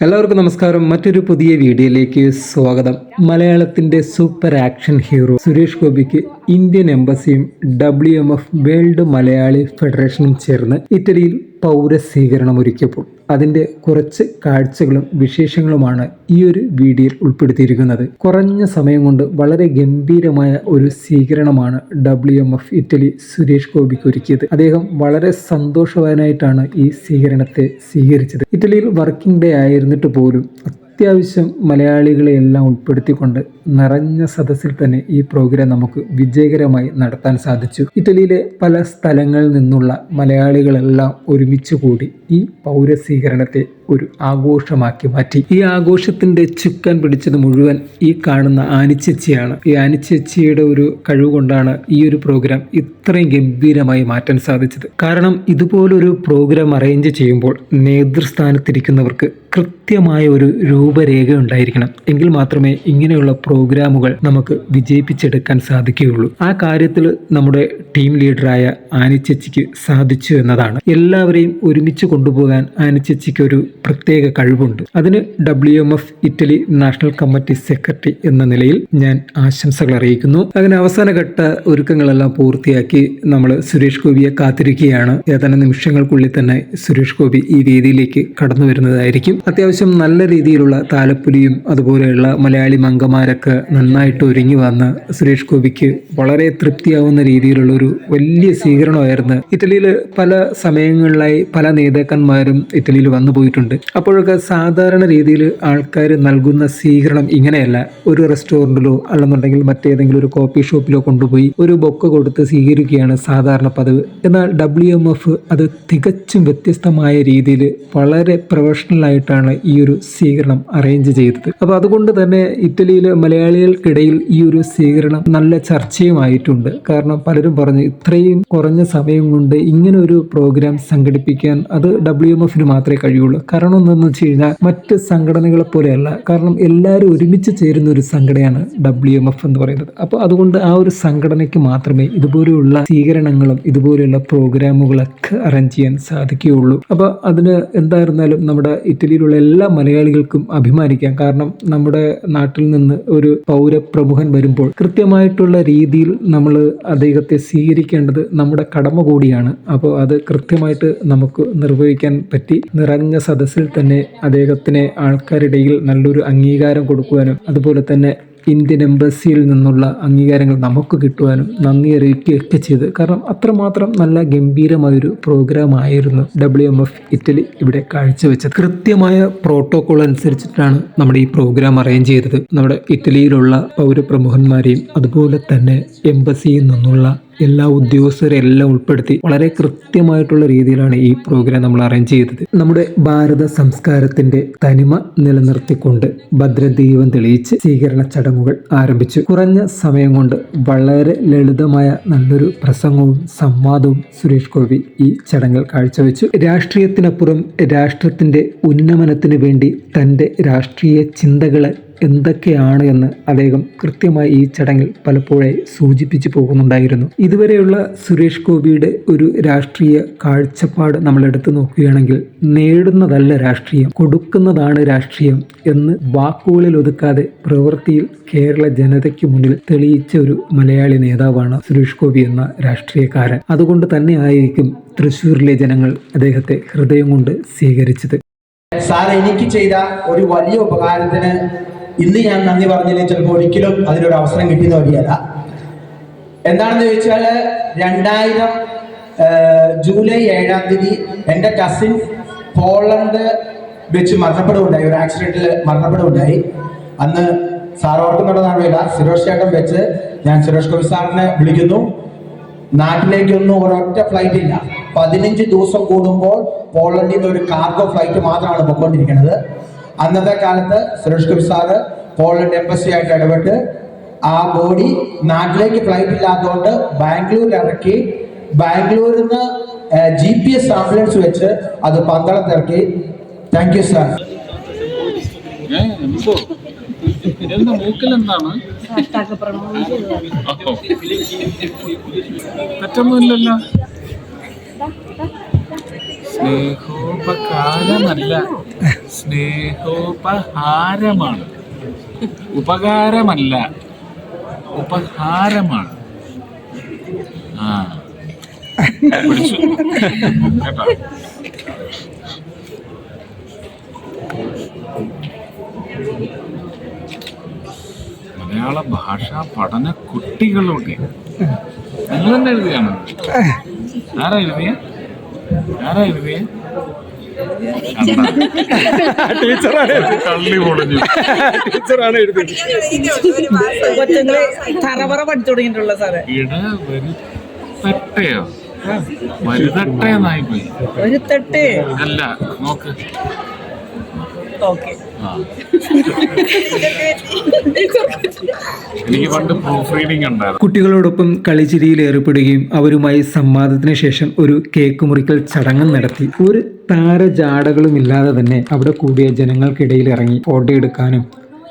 എല്ലാവർക്കും നമസ്കാരം. മറ്റൊരു പുതിയ വീഡിയോയിലേക്ക് സ്വാഗതം. മലയാളത്തിന്റെ സൂപ്പർ ആക്ഷൻ ഹീറോ സുരേഷ് ഗോപിക്ക് Indian എംബസിയും W M F World Malayali ഫെഡറേഷനും ചേർന്ന് ഇറ്റലിയിൽ പൗര സ്വീകരണം ഒരുക്കിയപ്പോൾ അതിന്റെ കുറച്ച് കാഴ്ചകളും വിശേഷങ്ങളുമാണ് ഈ ഒരു വീഡിയോയിൽ ഉൾപ്പെടുത്തിയിരിക്കുന്നത്. കുറഞ്ഞ സമയം കൊണ്ട് വളരെ ഗംഭീരമായ ഒരു സ്വീകരണമാണ് W M F Italy Suresh ഗോപിക്ക് ഒരുക്കിയത്. അദ്ദേഹം വളരെ സന്തോഷവാനായിട്ടാണ് ഈ സ്വീകരണത്തെ സ്വീകരിച്ചത്. ഇറ്റലിയിൽ വർക്കിംഗ് ഡേ ആയിരുന്നിട്ട് പോലും അത്യാവശ്യം മലയാളികളെയെല്ലാം ഉൾപ്പെടുത്തിക്കൊണ്ട് നിറഞ്ഞ സദസ്സിൽ തന്നെ ഈ പ്രോഗ്രാം നമുക്ക് വിജയകരമായി നടത്താൻ സാധിച്ചു. ഇറ്റലിയിലെ പല സ്ഥലങ്ങളിൽ നിന്നുള്ള മലയാളികളെല്ലാം ഒരുമിച്ച് കൂടി ഈ പൗരസ്വീകരണത്തെ ഒരു ആഘോഷമാക്കി മാറ്റി. ഈ ആഘോഷത്തിന്റെ ചുക്കാൻ പിടിച്ചത് മുഴുവൻ ഈ കാണുന്ന ആനിച്ചേച്ചിയാണ്. ഈ ആനിച്ചേച്ചിയുടെ ഒരു കഴിവ് കൊണ്ടാണ് ഈ ഒരു പ്രോഗ്രാം ഇത്രയും ഗംഭീരമായി മാറ്റാൻ സാധിച്ചത്. കാരണം ഇതുപോലൊരു പ്രോഗ്രാം അറേഞ്ച് ചെയ്യുമ്പോൾ നേതൃസ്ഥാനത്തിരിക്കുന്നവർക്ക് കൃത്യമായ ഒരു രൂപരേഖ ഉണ്ടായിരിക്കണം. എങ്കിൽ മാത്രമേ ഇങ്ങനെയുള്ള പ്രോഗ്രാമുകൾ നമുക്ക് വിജയിപ്പിച്ചെടുക്കാൻ സാധിക്കുകയുള്ളൂ. ആ കാര്യത്തിൽ നമ്മുടെ ടീം ലീഡറായ ആനിച്ചേച്ചിക്ക് സാധിച്ചു എന്നതാണ്. എല്ലാവരെയും ഒരുമിച്ച് കൊണ്ടുപോകാൻ ആനിച്ചേച്ചിക്ക് ഒരു പ്രത്യേക കഴിവുണ്ട്. അതിന് W M F Italy national committee secretary എന്ന നിലയിൽ ഞാൻ ആശംസകൾ അറിയിക്കുന്നു. അങ്ങനെ അവസാനഘട്ട ഒരുക്കങ്ങളെല്ലാം പൂർത്തിയാക്കി നമ്മൾ സുരേഷ് ഗോപിയെ കാത്തിരിക്കുകയാണ്. ഏതാനും നിമിഷങ്ങൾക്കുള്ളിൽ തന്നെ സുരേഷ് ഗോപി ഈ വേദിയിലേക്ക് കടന്നു വരുന്നതായിരിക്കും. അത്യാവശ്യം നല്ല രീതിയിലുള്ള താലപ്പൊലിയും അതുപോലെയുള്ള മലയാളി മംഗമാരൊക്കെ നന്നായിട്ട് ഒരുങ്ങി വന്ന് സുരേഷ് ഗോപിക്ക് വളരെ തൃപ്തിയാവുന്ന രീതിയിലുള്ള ഒരു വലിയ സ്വീകരണമായിരുന്നു. ഇറ്റലിയിൽ പല സമയങ്ങളിലായി പല നേതാക്കന്മാരും ഇറ്റലിയിൽ വന്നു പോയിട്ടുണ്ട്. അപ്പോഴൊക്കെ സാധാരണ രീതിയിൽ ആൾക്കാർ നൽകുന്ന സ്വീകരണം ഇങ്ങനെയല്ല. ഒരു റെസ്റ്റോറന്റിലോ അല്ലെന്നുണ്ടെങ്കിൽ മറ്റേതെങ്കിലും ഒരു കോഫി ഷോപ്പിലോ കൊണ്ടുപോയി ഒരു ബൊക്ക കൊടുത്ത് സ്വീകരിക്കുകയാണ് സാധാരണ പതിവ്. എന്നാൽ ഡബ്ല്യു എം എഫ് അത് തികച്ചും വ്യത്യസ്തമായ രീതിയിൽ വളരെ പ്രൊഫഷണൽ ആയിട്ടാണ് ഈ ഒരു സ്വീകരണം അറേഞ്ച് ചെയ്തത്. അപ്പോൾ അതുകൊണ്ട് തന്നെ ഇറ്റലിയിലെ മലയാളികൾക്കിടയിൽ ഈ ഒരു സ്വീകരണം നല്ല ചർച്ചയുമായിട്ടുണ്ട്. കാരണം പലരും പറഞ്ഞു ഇത്രയും കുറഞ്ഞ സമയം കൊണ്ട് ഇങ്ങനെ ഒരു പ്രോഗ്രാം സംഘടിപ്പിക്കാൻ അത് ഡബ്ല്യു എം എഫിന് മാത്രമേ കഴിയുള്ളൂ. കാരണം എന്താണെന്ന് വെച്ച് കഴിഞ്ഞാൽ മറ്റ് സംഘടനകളെ പോലെയല്ല. കാരണം എല്ലാവരും ഒരുമിച്ച് ചേരുന്ന ഒരു സംഘടനയാണ് ഡബ്ല്യു എം എഫ് എന്ന് പറയുന്നത്. അപ്പോൾ അതുകൊണ്ട് ആ ഒരു സംഘടനയ്ക്ക് മാത്രമേ ഇതുപോലെയുള്ള സ്വീകരണങ്ങളും ഇതുപോലെയുള്ള പ്രോഗ്രാമുകളൊക്കെ അറേഞ്ച് ചെയ്യാൻ സാധിക്കുകയുള്ളൂ. അപ്പോൾ അതിന് എന്തായിരുന്നാലും നമ്മുടെ ഇറ്റലിയിലുള്ള എല്ലാ മലയാളികൾക്കും അഭിമാനിക്കാം. കാരണം നമ്മുടെ നാട്ടിൽ നിന്ന് ഒരു പൗരപ്രമുഖൻ വരുമ്പോൾ കൃത്യമായിട്ടുള്ള രീതിയിൽ നമ്മൾ അദ്ദേഹത്തെ സ്വീകരിക്കേണ്ടത് നമ്മുടെ കടമ കൂടിയാണ്. അപ്പോൾ അത് കൃത്യമായിട്ട് നമുക്ക് നിർവഹിക്കാൻ പറ്റി. നിറഞ്ഞ സദസ്സിൽ തന്നെ അദ്ദേഹത്തിന് ആൾക്കാരിടയിൽ നല്ലൊരു അംഗീകാരം കൊടുക്കുവാനും അതുപോലെ തന്നെ ഇന്ത്യൻ എംബസിയിൽ നിന്നുള്ള അംഗീകാരങ്ങൾ നമുക്ക് കിട്ടുവാനും നന്ദി അറിയിക്കുകയൊക്കെ ചെയ്ത്. കാരണം അത്രമാത്രം നല്ല ഗംഭീരമായൊരു പ്രോഗ്രാം ആയിരുന്നു ഡബ്ല്യു എം എഫ് ഇറ്റലി ഇവിടെ കാഴ്ചവെച്ചത്. കൃത്യമായ പ്രോട്ടോകോൾ അനുസരിച്ചിട്ടാണ് നമ്മുടെ ഈ പ്രോഗ്രാം അറേഞ്ച് ചെയ്തത്. നമ്മുടെ ഇറ്റലിയിലുള്ള പൗരപ്രമുഖന്മാരെയും അതുപോലെ തന്നെ എംബസിയിൽ നിന്നുള്ള എല്ലാ ഉദ്യോഗസ്ഥരെ എല്ലാം ഉൾപ്പെടുത്തി വളരെ കൃത്യമായിട്ടുള്ള രീതിയിലാണ് ഈ പ്രോഗ്രാം നമ്മൾ അറേഞ്ച് ചെയ്തത്. നമ്മുടെ ഭാരത സംസ്കാരത്തിന്റെ തനിമ നിലനിർത്തിക്കൊണ്ട് ഭദ്രദീപം തെളിയിച്ച് സ്വീകരണ ചടങ്ങുകൾ ആരംഭിച്ചു. കുറഞ്ഞ സമയം കൊണ്ട് വളരെ ലളിതമായ നല്ലൊരു പ്രസംഗവും സംവാദവും സുരേഷ് ഗോപി ഈ ചടങ്ങിൽ കാഴ്ചവെച്ചു. രാഷ്ട്രീയത്തിനപ്പുറം രാഷ്ട്രത്തിന്റെ ഉന്നമനത്തിന് വേണ്ടി തന്റെ രാഷ്ട്രീയ ചിന്തകളെ എന്തൊക്കെയാണ് എന്ന് അദ്ദേഹം കൃത്യമായി ഈ ചടങ്ങിൽ പലപ്പോഴായി സൂചിപ്പിച്ചു പോകുന്നുണ്ടായിരുന്നു. ഇതുവരെയുള്ള സുരേഷ് ഗോപിയുടെ ഒരു രാഷ്ട്രീയ കാഴ്ചപ്പാട് നമ്മൾ എടുത്തു നോക്കുകയാണെങ്കിൽ നേടുന്നതല്ല രാഷ്ട്രീയം കൊടുക്കുന്നതാണ് രാഷ്ട്രീയം എന്ന് വാക്കുകളിൽ ഒതുക്കാതെ പ്രവൃത്തിയിൽ കേരള ജനതയ്ക്ക് മുന്നിൽ തെളിയിച്ച ഒരു മലയാളി നേതാവാണ് സുരേഷ് ഗോപി എന്ന രാഷ്ട്രീയക്കാരൻ. അതുകൊണ്ട് തന്നെ ആയിരിക്കും തൃശൂരിലെ ജനങ്ങൾ അദ്ദേഹത്തെ ഹൃദയം കൊണ്ട് സ്വീകരിച്ചത്. സാർ എനിക്ക് ചെയ്ത ഒരു വലിയ ഉപകാരത്തിന് ഇന്ന് ഞാൻ നന്ദി പറഞ്ഞില്ലെങ്കിൽ ചിലപ്പോൾ ഒരിക്കലും അതിനൊരു അവസരം കിട്ടിയെന്ന് വരികയല്ല എന്താണെന്ന് ചോദിച്ചാൽ രണ്ടായിരം ജൂലൈ ഏഴാം തീയതി എന്റെ കസിൻ പോളണ്ട് വെച്ച് മരണപ്പെടുകയുണ്ടായി ഒരു ആക്സിഡന്റിൽ മരണപ്പെടുകയുണ്ടായി. അന്ന് സാർ വേല സുരേഷ് ചേട്ടൻ വെച്ച് ഞാൻ സുരേഷ് ഗോപി സാറിനെ വിളിക്കുന്നു. നാട്ടിലേക്കൊന്നും ഒരൊറ്റ ഫ്ലൈറ്റ് ഇല്ല. പതിനഞ്ച് ദിവസം കൂടുമ്പോൾ പോളണ്ടിൽ നിന്ന് ഒരു കാർഗോ ഫ്ലൈറ്റ് മാത്രമാണ് പൊയ്ക്കൊണ്ടിരിക്കുന്നത്. അന്നത്തെ കാലത്ത് Suresh Gopi sir Poland embassy ആയിട്ട് ഇടപെട്ട് ആ ബോഡി നാട്ടിലേക്ക് ഫ്ലൈറ്റ് ഇല്ലാത്തതുകൊണ്ട് ബാംഗ്ലൂരിൽ ഇറക്കി ബാംഗ്ലൂരിൽ നിന്ന് ജി പി എസ് ആംബുലൻസ് വെച്ച് അത് പന്തളത്തിറക്കി താങ്ക് യു സാർ മൂക്കിലെന്താണ്? തെറ്റൊന്നുമില്ലല്ലോ. സ്നേഹോപകാരമല്ല സ്നേഹോപഹാരമാണ്. ഉപകാരമല്ല ഉപഹാരമാണ്. ആ. മലയാള ഭാഷാ പഠന കുട്ടികളുടെ നിങ്ങൾ തന്നെ എഴുതിയാണ്? ആരാ എഴുതിയ? ആരാ തള്ളി കള്ളി പൊളിഞ്ഞു ടീച്ചറാണ് എഴുതിയത്. കൊച്ചുങ്ങൾ തറവറ പഠിച്ചു തുടങ്ങിയിട്ടുള്ള സാറേ. ഇട വരുത്തട്ടയോ? വരുതട്ടയെന്നായി പോയി ഒരു തട്ട് അല്ല നോക്ക്. ഓക്കെ. എനിക്ക് പണ്ട് പ്രൂഫ് റീഡിംഗ് ഉണ്ടായിരുന്നു. കുട്ടികളോടൊപ്പം കളിച്ചിരിയിൽ ഏർപ്പെടുകയും അവരുമായി സംവാദത്തിന് ശേഷം ഒരു കേക്ക് മുറിക്കൽ ചടങ്ങ് നടത്തി. ഒരു താരജാടകളും ഇല്ലാതെ തന്നെ അവിടെ കൂടിയ ജനങ്ങൾക്കിടയിൽ ഇറങ്ങി ഫോട്ടോ എടുക്കാനും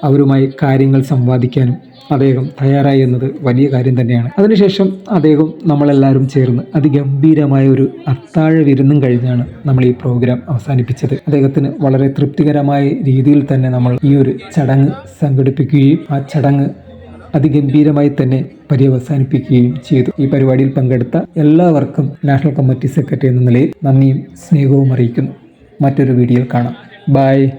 അവരുമായി കാര്യങ്ങൾ സംവാദിക്കാനും അദ്ദേഹം തയ്യാറായി എന്നത് വലിയ കാര്യം തന്നെയാണ്. അതിനുശേഷം അദ്ദേഹം നമ്മളെല്ലാവരും ചേർന്ന് അതിഗംഭീരമായ ഒരു അത്താഴ വിരുന്നും കഴിഞ്ഞാണ് നമ്മൾ ഈ പ്രോഗ്രാം അവസാനിപ്പിച്ചത്. അദ്ദേഹത്തിന് വളരെ തൃപ്തികരമായ രീതിയിൽ തന്നെ നമ്മൾ ഈ ഒരു ചടങ്ങ് സംഘടിപ്പിക്കുകയും ആ ചടങ്ങ് അതിഗംഭീരമായി തന്നെ പര്യവസാനിപ്പിക്കുകയും ചെയ്തു. ഈ പരിപാടിയിൽ പങ്കെടുത്ത എല്ലാവർക്കും നാഷണൽ കമ്മിറ്റി സെക്രട്ടറി എന്ന നിലയിൽ നന്ദിയും സ്നേഹവും അറിയിക്കുന്നു. മറ്റൊരു വീഡിയോയിൽ കാണാം. ബൈ.